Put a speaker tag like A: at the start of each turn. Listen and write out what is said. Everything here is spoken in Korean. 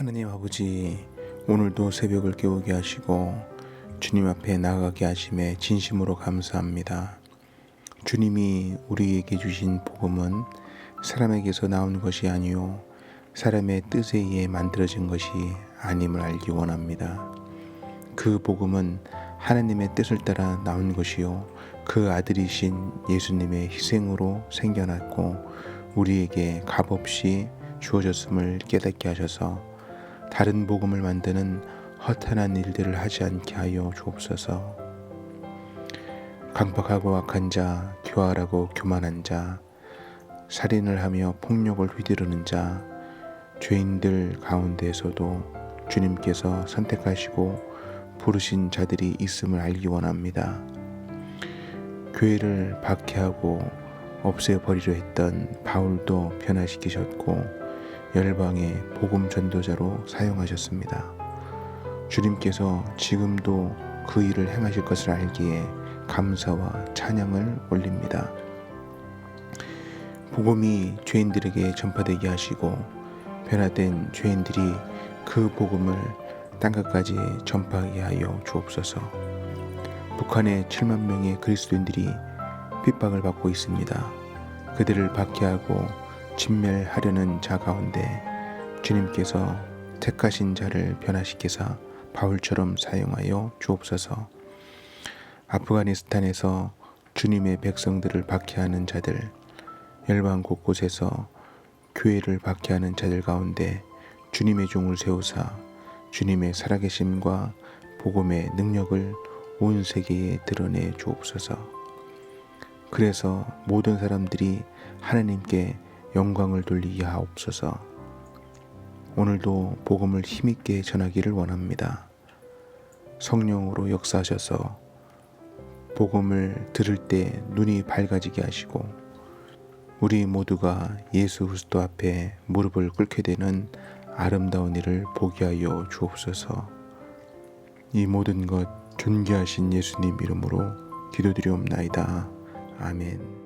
A: 하느님 아버지, 오늘도 새벽을 깨우게 하시고 주님 앞에 나아가게 하심에 진심으로 감사합니다. 주님이 우리에게 주신 복음은 사람에게서 나온 것이 아니요 사람의 뜻에 의해 만들어진 것이 아님을 알기 원합니다. 그 복음은 하나님의 뜻을 따라 나온 것이요 그 아들이신 예수님의 희생으로 생겨났고 우리에게 값없이 주어졌음을 깨닫게 하셔서 다른 복음을 만드는 허탄한 일들을 하지 않게 하여 주옵소서. 강박하고 악한 자, 교활하고 교만한 자, 살인을 하며 폭력을 휘두르는 자, 죄인들 가운데에서도 주님께서 선택하시고 부르신 자들이 있음을 알기 원합니다. 교회를 박해하고 없애버리려 했던 바울도 변화시키셨고 열방의 복음 전도자로 사용하셨습니다. 주님께서 지금도 그 일을 행하실 것을 알기에 감사와 찬양을 올립니다. 복음이 죄인들에게 전파되게 하시고 변화된 죄인들이 그 복음을 땅끝까지 전파하게 하여 주옵소서. 북한의 7만 명의 그리스도인들이 핍박을 받고 있습니다. 그들을 박해하고 진멸하려는 자 가운데 주님께서 택하신 자를 변화시키사 바울처럼 사용하여 주옵소서. 아프가니스탄에서 주님의 백성들을 박해하는 자들, 열방 곳곳에서 교회를 박해하는 자들 가운데 주님의 종을 세우사 주님의 살아계심과 복음의 능력을 온 세계에 드러내 주옵소서. 그래서 모든 사람들이 하나님께 영광을 돌리게 하옵소서. 오늘도 복음을 힘있게 전하기를 원합니다. 성령으로 역사하셔서 복음을 들을 때 눈이 밝아지게 하시고 우리 모두가 예수 그리스도 앞에 무릎을 꿇게 되는 아름다운 일을 보게 하여 주옵소서. 이 모든 것 존귀하신 예수님 이름으로 기도드리옵나이다. 아멘.